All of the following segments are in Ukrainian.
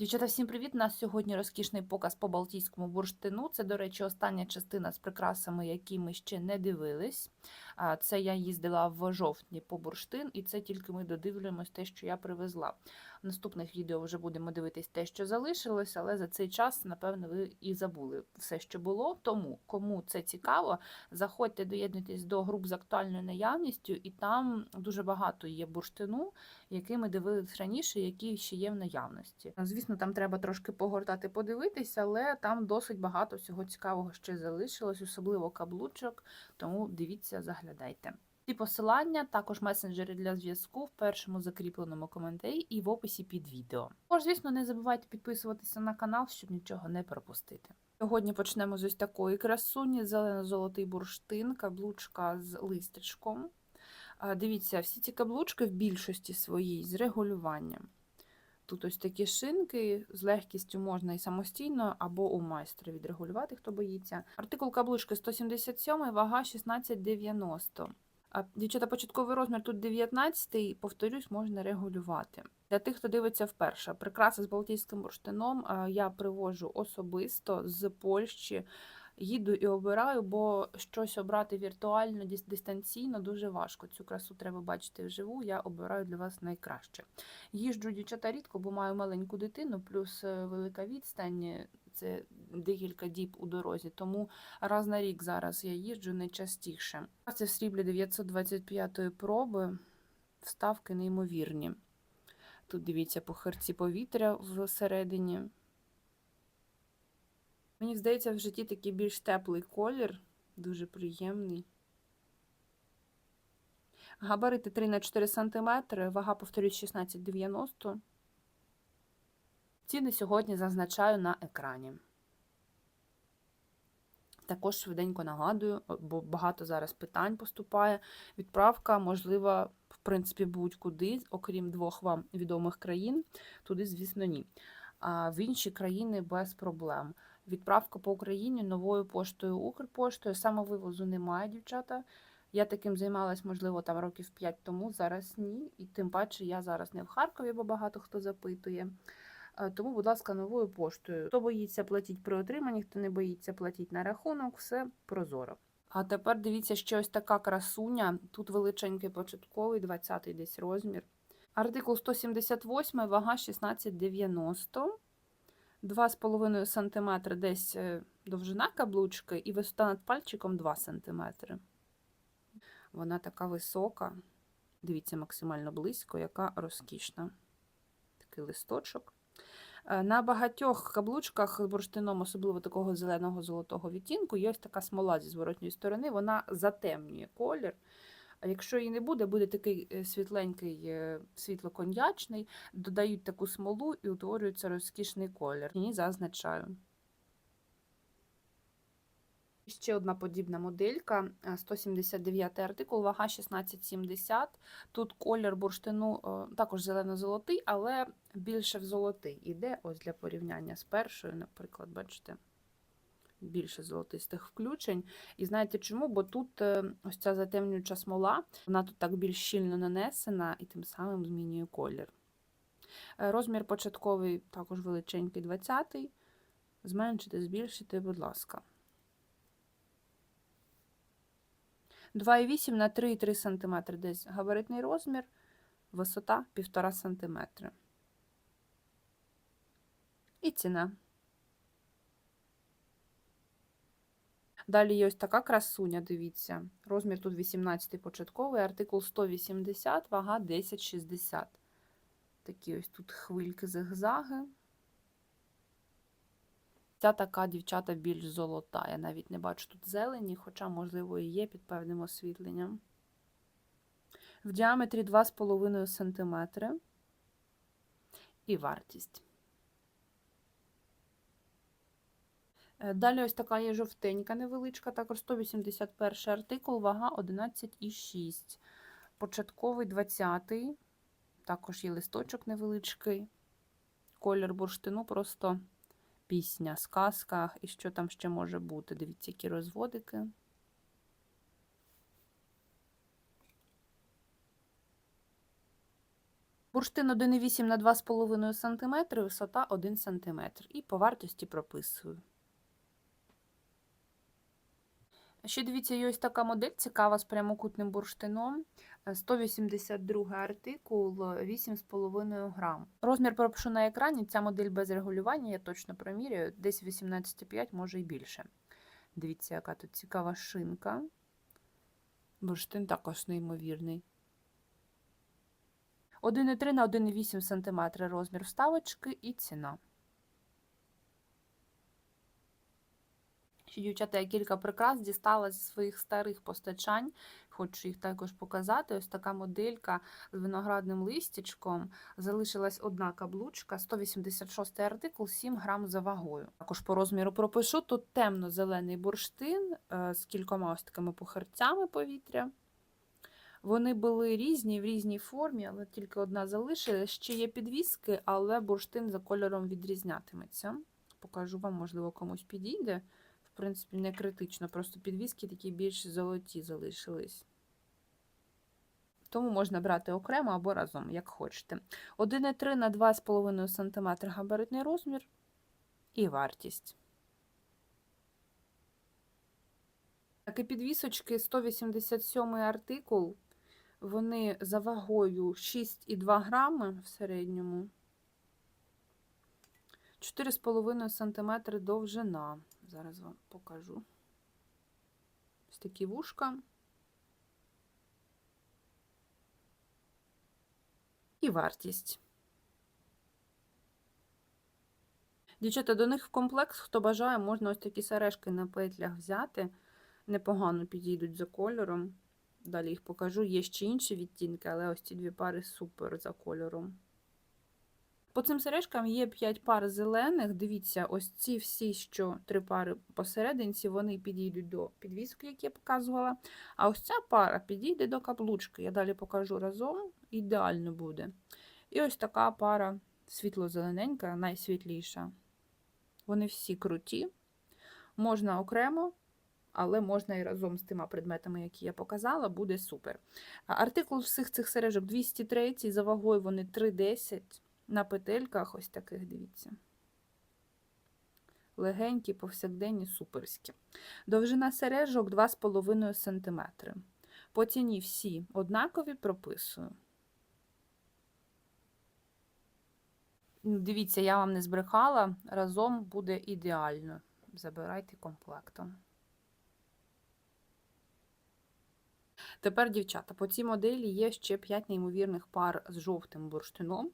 Дівчата, всім привіт! У нас сьогодні розкішний показ по Балтійському бурштину. Це, до речі, остання частина з прикрасами, які ми ще не дивились. Це я їздила в жовтні по бурштин, і це тільки ми додивлюємось те, що я привезла. В наступних відео вже будемо дивитись те, що залишилось, але за цей час, напевно, ви і забули все, що було. Тому, кому це цікаво, заходьте, доєднуйтесь до груп з актуальною наявністю, і там дуже багато є бурштину, який ми дивились раніше, які ще є в наявності. Звісно, там треба трошки погортати, подивитися, але там досить багато всього цікавого ще залишилось, особливо каблучок. Тому дивіться, заглядайте. Ці посилання, також месенджери для зв'язку в першому закріпленому коментарі і в описі під відео. Також, звісно, не забувайте підписуватися на канал, щоб нічого не пропустити. Сьогодні почнемо з ось такої красуні: зелено-золотий бурштин, каблучка з листячком. Дивіться, всі ці каблучки в більшості своїй з регулюванням. Тут ось такі шинки з легкістю можна і самостійно, або у майстра відрегулювати, хто боїться. Артикул каблучки 177, вага 1690. Дівчата, початковий розмір тут 19, повторюсь, можна регулювати. Для тих, хто дивиться вперше, прикраси з балтійським бурштином я привожу особисто з Польщі. Їду і обираю, бо щось обрати віртуально, дистанційно дуже важко. Цю красу треба бачити вживу. Я обираю для вас найкраще. Їжджу дівчата рідко, бо маю маленьку дитину, плюс е, велика відстань. Це декілька діб у дорозі, тому раз на рік зараз я їжджу найчастіше. Це в сріблі 925-ї проби, вставки неймовірні. Тут дивіться по херці повітря всередині. Мені здається, в житті такий більш теплий колір, дуже приємний. Габарити 3 на 4 см, вага, повторюсь, 16,90. Ціни сьогодні зазначаю на екрані. Також швиденько нагадую, бо багато зараз питань поступає. Відправка можлива, в принципі, будь-куди, окрім двох вам відомих країн. Туди, звісно, ні. А в інші країни без проблем. Відправка по Україні новою поштою Укрпоштою. Самовивозу немає, дівчата. Я таким займалась, можливо, там років 5 тому, зараз ні. І тим паче я зараз не в Харкові, бо багато хто запитує. Е, Тому, будь ласка, новою поштою. Хто боїться платити при отриманні, хто не боїться платити на рахунок, все прозоро. А тепер дивіться, ще ось така красуня. Тут величенький початковий, 20-й десь розмір. Артикул 178, вага 16,90. 2,5 см десь е, довжина каблучки і висота над пальчиком 2 см. Вона така висока. Дивіться, максимально близько, яка розкішна. Такий листочок. Е, На багатьох каблучках з бурштином, особливо такого зеленого золотого відтінку, є ось така смола зі зворотньої сторони, вона затемнює колір. А якщо її не буде, буде такий е, світленький, е, світло-коньячний, додають таку смолу і утворюється розкішний колір. І зазначаю. Ще одна подібна моделька, е, 179 артикул, вага 16,70. Тут колір бурштину е, також зелено-золотий, але більше в золотий іде. Ось для порівняння з першою, наприклад, бачите, більше золотистих включень. І знаєте чому? Бо тут е, ось ця затемнююча смола, вона тут так більш щільно нанесена і тим самим змінює колір. Е, Розмір початковий також величенький 20-й. Зменшити, збільшити, будь ласка. 2,8 на 3,3 см десь габаритний розмір, висота 1,5 см. І ціна. Далі є ось така красуня, дивіться. Розмір тут 18 початковий, артикул 180, вага 10,60. Такі ось тут хвильки зигзаги. Ця така дівчата більш золота. Я навіть не бачу тут зелені, хоча, можливо, і є під певним освітленням. В діаметрі 2,5 см. І вартість. Далі ось така є жовтенька невеличка, також 181 артикул, вага 11,6. Початковий 20-й. Також є листочок невеличкий. Колір бурштину просто пісня, сказка і що там ще може бути. Дивіться, які розводики. Бурштин 1,8 на 2,5 см, висота 1 см. І по вартості прописую. Ще дивіться, є ось така модель цікава з прямокутним бурштином. Е, 182 артикул 8,5 грам. Розмір пропишу на екрані. Ця модель без регулювання, я точно проміряю, десь 18,5, може і більше. Дивіться, яка тут цікава шинка. Бурштин також неймовірний. 1,3 на 1,8 см розмір вставочки і ціна. Дівчата, я кілька прикрас дістала зі своїх старих постачань. Хочу їх також показати. Ось така моделька з виноградним листячком. Залишилась одна каблучка, 186 артикул, 7 грам за вагою. Також по розміру пропишу. Тут темно-зелений бурштин е, з кількома ось такими похерцями повітря. Вони були різні в різній формі, але тільки одна залишилась. Ще є підвіски, але бурштин за кольором відрізнятиметься. Покажу вам, можливо, комусь підійде. Принципі, не критично, просто підвіски такі більш золоті залишились. Тому можна брати окремо або разом, як хочете. 1,3 на 2,5 см габаритний розмір і вартість. Такі підвісочки 187 артикул. Вони за вагою 6,2 грами в середньому. 4,5 см довжина. Зараз вам покажу. Ось такі вушка. І вартість. Дівчата, до них в комплект, хто бажає, можна ось такі сережки на петлях взяти. Непогано підійдуть за кольором. Далі їх покажу. Є ще інші відтінки, але ось ці дві пари супер за кольором. По цим сережкам є 5 пар зелених. Дивіться, ось ці всі, що три пари посерединці, вони підійдуть до підвіски, як я показувала. А ось ця пара підійде до каблучки. Я далі покажу разом, ідеально буде. І ось така пара світло-зелененька, найсвітліша. Вони всі круті. Можна окремо, але можна і разом з тими предметами, які я показала, буде супер. Артикул всіх цих сережок 203, за вагою вони 3,10 на петельках ось таких, дивіться. Легенькі, повсякденні, суперські. Довжина сережок 2,5 см. По ціні всі однакові прописую. Дивіться, я вам не збрехала, разом буде ідеально. Забирайте комплектом. Тепер, дівчата, по цій моделі є ще 5 неймовірних пар з жовтим бурштином.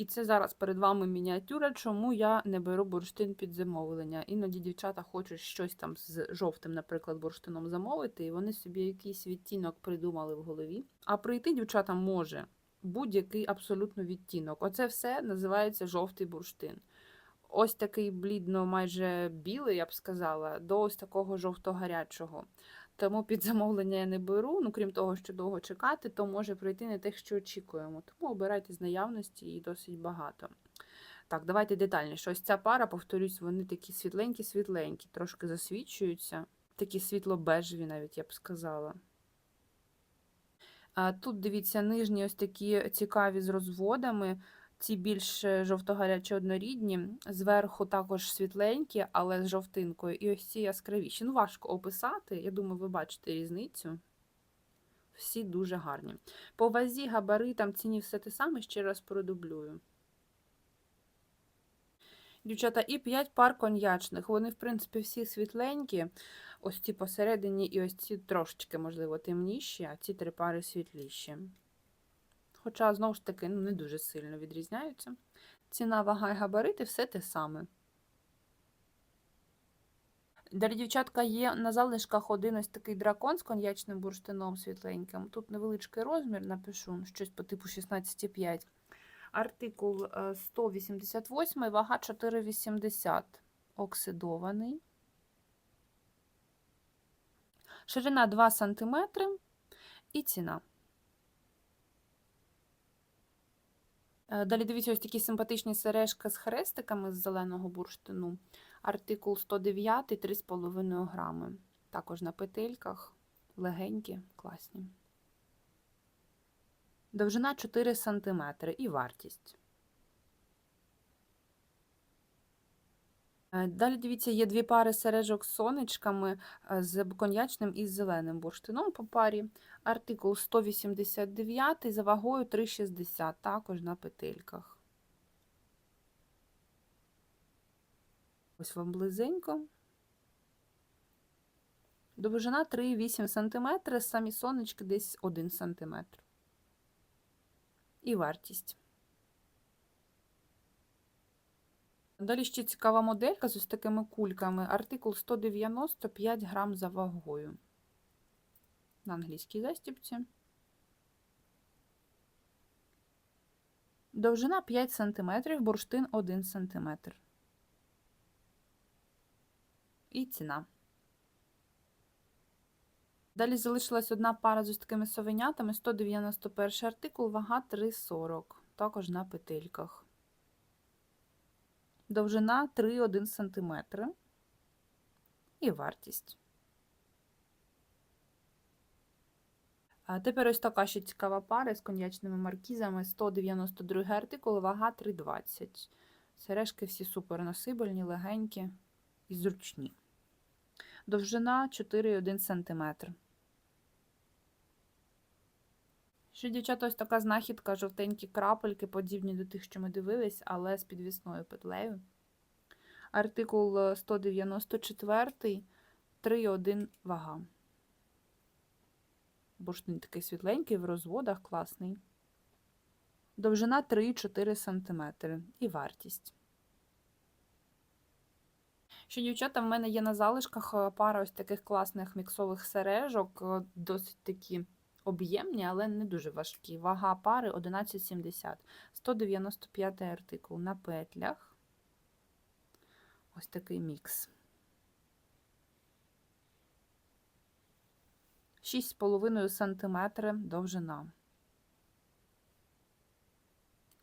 І це зараз перед вами мініатюра, чому я не беру бурштин під замовлення. Іноді дівчата хочуть щось там з жовтим, наприклад, бурштином замовити, і вони собі якийсь відтінок придумали в голові. А прийти дівчата може будь-який абсолютно відтінок. Оце все називається жовтий бурштин. Ось такий блідно, майже білий, я б сказала, до ось такого жовто-гарячого. Тому під замовлення я не беру, ну крім того, що довго чекати, то може прийти не те, що очікуємо. Тому обирайте з наявності і досить багато. Так, давайте детальніше. Ось ця пара, повторюсь, вони такі світленькі-світленькі, трошки засвічуються, такі світло-бежеві, навіть я б сказала. Тут, дивіться, нижні ось такі цікаві з розводами. Ці більш жовто-гарячі однорідні, зверху також світленькі, але з жовтинкою. І ось ці яскравіші. Ну, важко описати. Я думаю, ви бачите різницю. Всі дуже гарні. По вазі, габаритам, ціні все те саме, ще раз продублюю. Дівчата, і 5 пар коньячних. Вони, в принципі, всі світленькі. Ось ці посередині, і ось ці трошечки, можливо, темніші, а ці три пари світліші. Хоча, знову ж таки, ну, не дуже сильно відрізняються. Ціна, вага і габарити все те саме. Далі, дівчатка, є на залишках один ось такий дракон з коньячним бурштином світленьким. Тут невеличкий розмір, напишу щось по типу 16,5. Артикул 188, вага 4,80. Оксидований. Ширина 2 см і ціна. Далі дивіться, ось такі симпатичні сережки з хрестиками з зеленого бурштину. Артикул 109, 3,5 грами. Також на петельках, легенькі, класні. Довжина 4 см і вартість. Далі дивіться, є дві пари сережок з сонечками е, з коньячним і з зеленим бурштином по парі. Артикул 189 за вагою 3,60, також на петельках. Ось вам близенько. Довжина 3,8 см, самі сонечки десь 1 см. І вартість. Далі ще цікава моделька з ось такими кульками. Артикул 195 грам за вагою. На англійській застібці. Довжина 5 см, бурштин 1 см. І ціна. Далі залишилась одна пара з ось такими совенятами. 191 артикул, вага 3,40. Також на петельках. Довжина 3,1 см. І вартість. А тепер ось така ще цікава пара з коньячними маркізами. 192 артикул, вага 3,20. Сережки всі суперносибельні, легенькі і зручні. Довжина 4,1 см. Ще, дівчата, ось така знахідка, жовтенькі крапельки, подібні до тих, що ми дивились, але з підвісною петлею. Артикул 194, 3,1 вага. Бурштин такий світленький, в розводах, класний. Довжина 3,4 см і вартість. Ще, дівчата, в мене є на залишках е, пара ось таких класних міксових сережок, е, досить такі об'ємні, але не дуже важкі. Вага пари 11,70. 195 артикул на петлях. Ось такий мікс. 6,5 см довжина.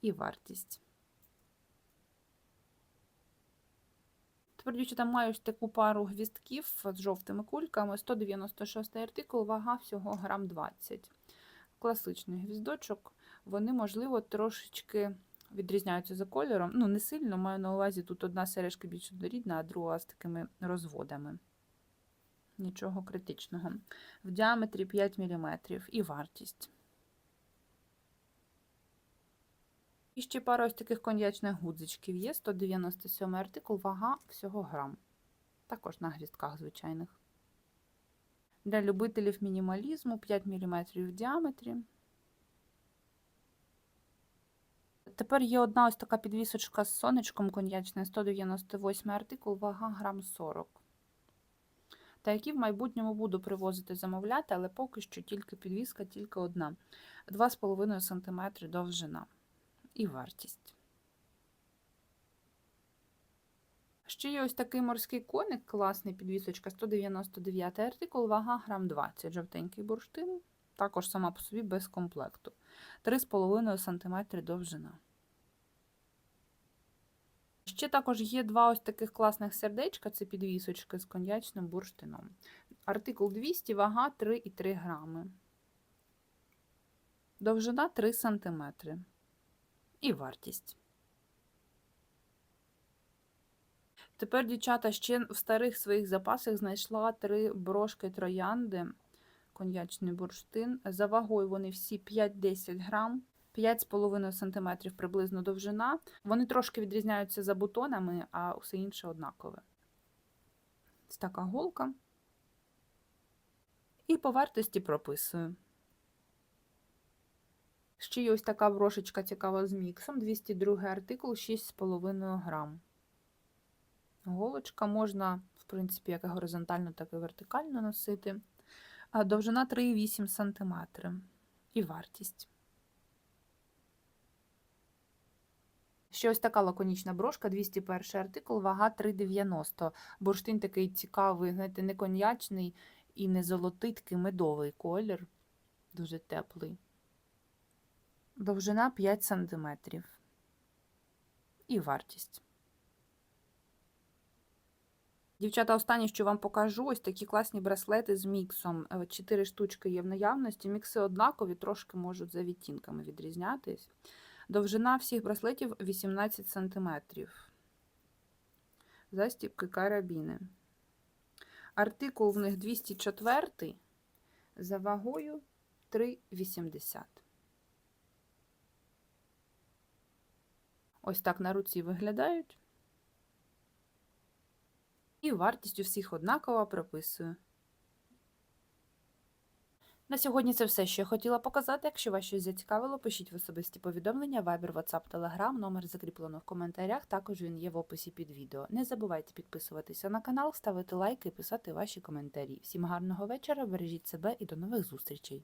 І вартість. Тепер, дівчата, маю ось таку пару гвістків з жовтими кульками. 196 артикул, вага всього грам 20. Класичний гвіздочок. Вони, можливо, трошечки відрізняються за кольором. Ну, не сильно, маю на увазі, тут одна сережка більш однорідна, а друга з такими розводами. Нічого критичного. В діаметрі 5 мм і вартість. І ще пара ось таких коньячних гудзичків є. 197 артикул, вага всього грам. Також на гвістках звичайних. Для любителів мінімалізму 5 мм в діаметрі. Тепер є одна ось така підвісочка з сонечком коньячне, 198 артикул, вага грам 40. Та які в майбутньому буду привозити замовляти, але поки що тільки підвіска, тільки одна. 2,5 см довжина і вартість. Ще є ось такий морський коник, класний підвісочка, 199 артикул, вага грам 20, жовтенький бурштин, також сама по собі без комплекту. 3,5 см довжина. Ще також є два ось таких класних сердечка, це підвісочки з коньячним бурштином. Артикул 200, вага 3,3 грами. Довжина 3 см. І вартість. Тепер, дівчата, ще в старих своїх запасах знайшла три брошки троянди, коньячний бурштин. За вагою вони всі 5-10 грам. 5,5 см приблизно довжина. Вони трошки відрізняються за бутонами, а все інше однакове. Ось така голка. І по вартості прописую. Ще є ось така брошечка цікава з міксом. 202 артикул, 6,5 грам. Голочка можна, в принципі, як і горизонтально, так і вертикально носити. Довжина 3,8 см. І вартість. Ще ось така лаконічна брошка, 201 артикул, вага 3,90. Бурштин такий цікавий, знаєте, не коньячний і не золотий, такий медовий колір, дуже теплий. Довжина 5 см. І вартість. Дівчата, останнє, що вам покажу, ось такі класні браслети з міксом. Е, Чотири штучки є в наявності. Мікси однакові, трошки можуть за відтінками відрізнятись. Довжина всіх браслетів 18 см. Застібки карабіни. Артикул в них 204 за вагою 3,80. Ось так на руці виглядають. І вартість у всіх однакова прописую. На сьогодні це все, що я хотіла показати. Якщо вас щось зацікавило, пишіть в особисті повідомлення, Viber, WhatsApp, Telegram, номер закріплено в коментарях, також він є в описі під відео. Не забувайте підписуватися на канал, ставити лайки і писати ваші коментарі. Всім гарного вечора, бережіть себе і до нових зустрічей!